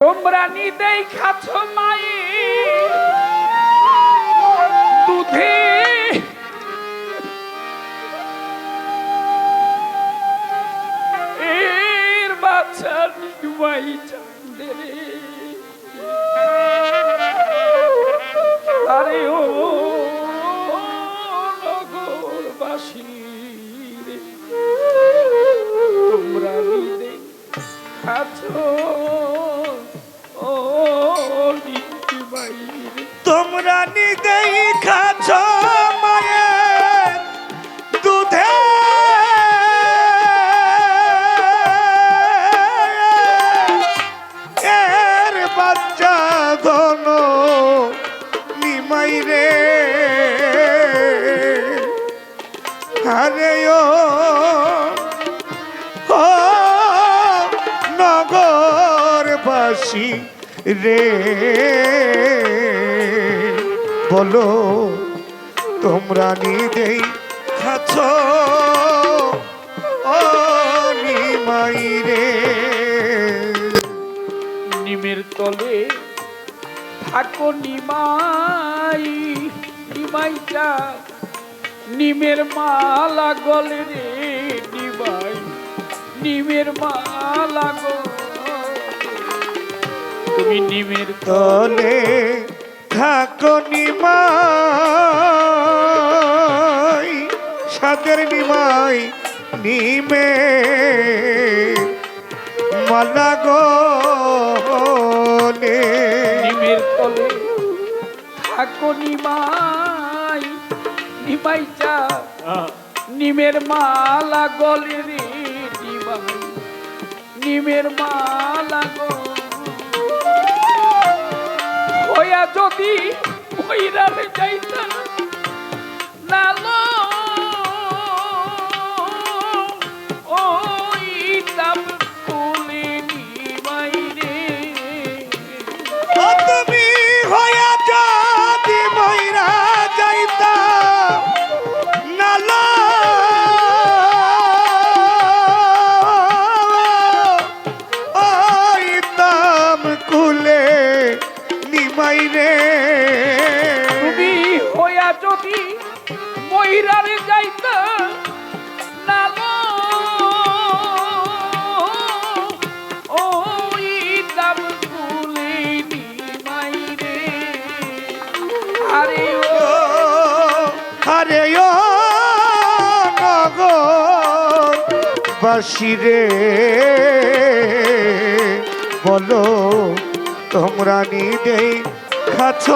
তোমরা নিদেই খাচ্ছ মাই দুধে। এর বাচ্চা নিগুয়াই চান্দে। নগরবাসী রে। বলো, তোমরা নিদেই খাচ্ছ নিমের তলে থাকো নিমাই, নিমাইটা নিমের মালা গলে রে নিমাই, নিমের মালা গলে তুমি নিমের তলে থাকো নিমাই সাদের নিমাই নিমে। মালা গলে নিমের তলে থাকো নিমাই নিমাইটা নিমের মালা গলে রে নিমাই নিমের মালা গলে হইয়া যদি মহিরারে যাইতা নালো যদি মহিরারে যাইতা বাসিরে বলো তোমরা নিদেই খাচ্ছ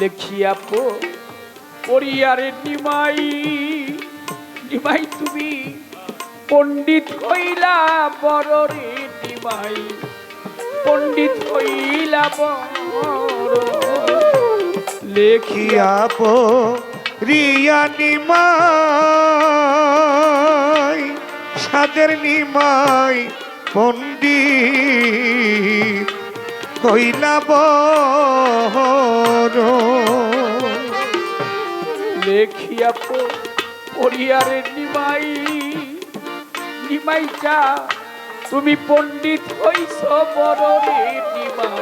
লেখিয়া পো পরিয়ারে নিমাই নিমাই তুমি পণ্ডিত হইলা বড় রে নিমাই পণ্ডিত হইলা বড়। লেখিয়া রিয়া নিমাই সাদের নিমাই পণ্ডিত কইলা বড় লেখিয়া পো পরিয়ারে নিমাই নিমাই চা তুমি পণ্ডিত হইছ বড় রে নিমাই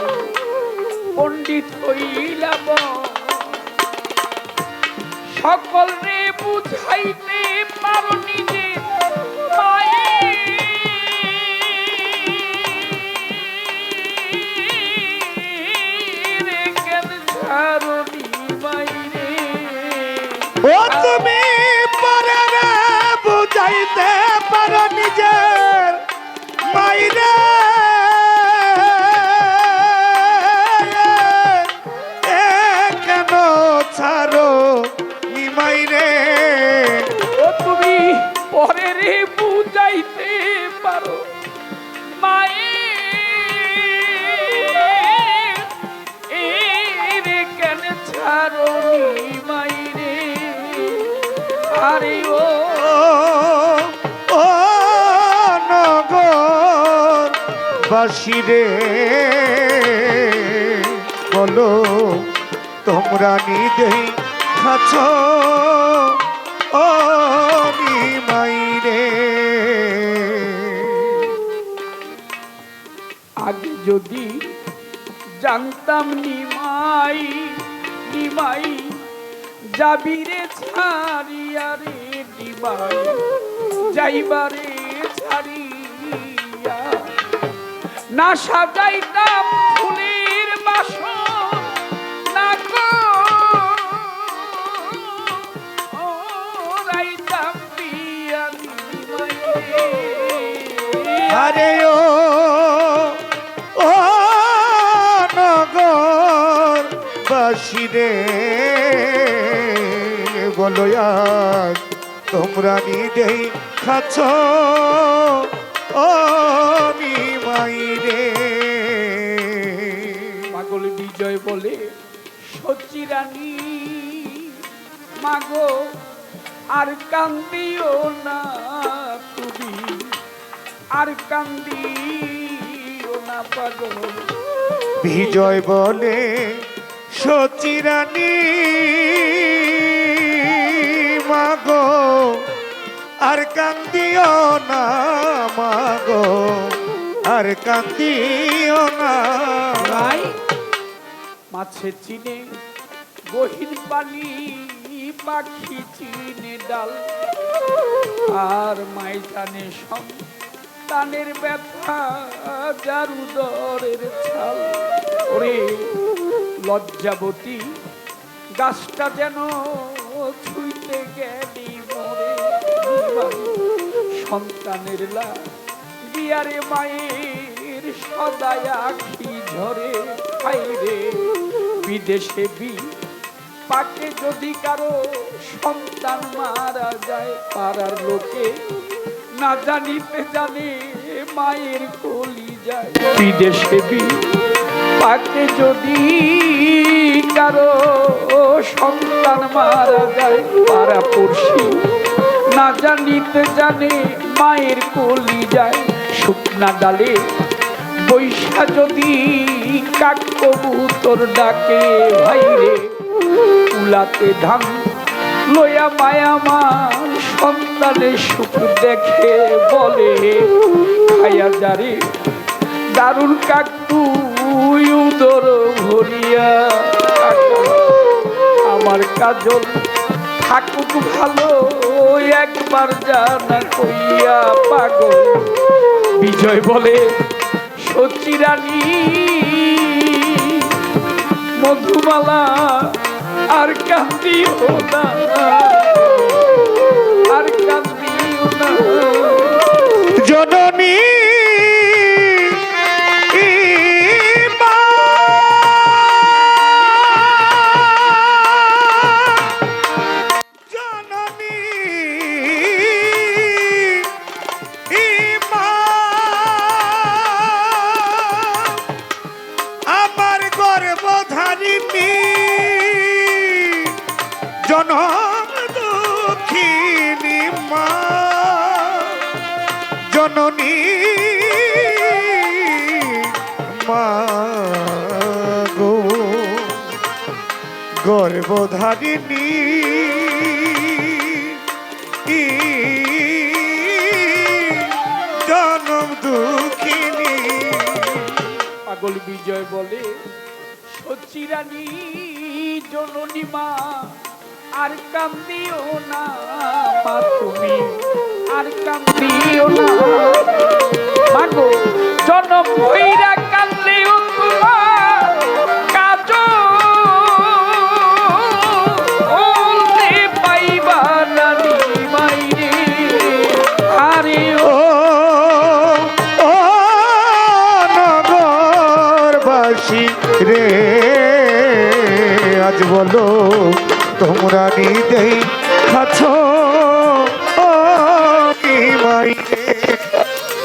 পণ্ডিত হইলা। সকল রে বুঝাইতে পারো ও তুমি পরে বুঝাইতে পারো নিজের মাইরে কেন ছাড়ো নিমাইরে ও তুমি পরে রে বুঝাইতে পারো মায়ের রে কেন ছাড়ো বাসিরে বলো, তোমরা নিদেই খাচ্ছ ও রে। আগে যদি জানতাম নিমাই নিমাই যাবিরে ছাড়িয়া রে নিমাই যাইবারে না সাজাইতাম ফুলের বাসন, না গো। রাইতাম আরে ও ও নগর বাসিরে বলো তোমরা নিদেই খাচ্ছ। মাগো আর কান্দিও না তুমি। আর কান্দিও না পাগল বিজয় বলে সচিরানী মাগো আর কান্দিও না মাগো আর কান্দিও না। মাছে চিনে গহীন পানি পাখি চিনে ডাল, আর মাই জানে সন্তানের ব্যথা যার উদরের ছাল। ওরে লজ্জাবতী, গাছটা যেন ছুইতে গেলি মরে সন্তানের লা বিয়ারে মায়ের সদায় আখি ঝরে। খাইরে বিদেশে পাকে যদি কারও সন্তান মারা যায়, পাড়ার লোকে না জানিতে জানে মায়ের কলি যায়। বিদেশে পাকে যদি কারও সন্তান মারা যায়, পাড়া পড়শি না জানিতে জানে মায়ের কলি যায়। শুকনা ডালে বৈশা যদি কাক কবুতর ডাকে ভাইরে উলাতে ধান লয়া মায়ামার সন্তানের সুখ দেখে বলে, খায়া যারে, দারুণ কাকু উদর ভরিয়া আমার কাজল থাকুক ভালো, একবার জানা কইয়া পাগল। বিজয় বলে সচিরানী মধুমালা আর কান্দিও না। আর কান্দিও না। জননী আমার গর্বধারিণী জনম দুঃখিনী মা, জননী মা গো। গর্ভধারিণী জনম দুঃখিনী। পাগল বিজয় বলে, সচিরানী জননী মা আর কান্দিও না মা তুমি। আর কান্দিও না। মাগো জনম ভৈরা কান্দিও তোমার কাজ। তোমরা নিদেই খাচ্ছ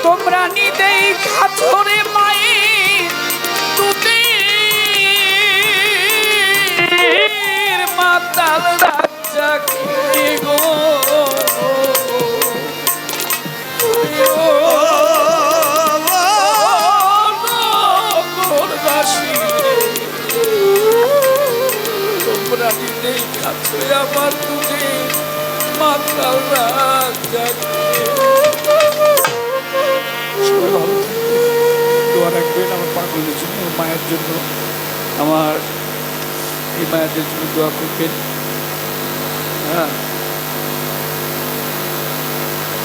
তোমরা নিদেই খাথরে মাতাল সবাই ভালো দোয়া রাখবেন আমার পাগলের জন্য মায়ের জন্য আমার এই মায়ের জন্য দোয়া করবেন হ্যাঁ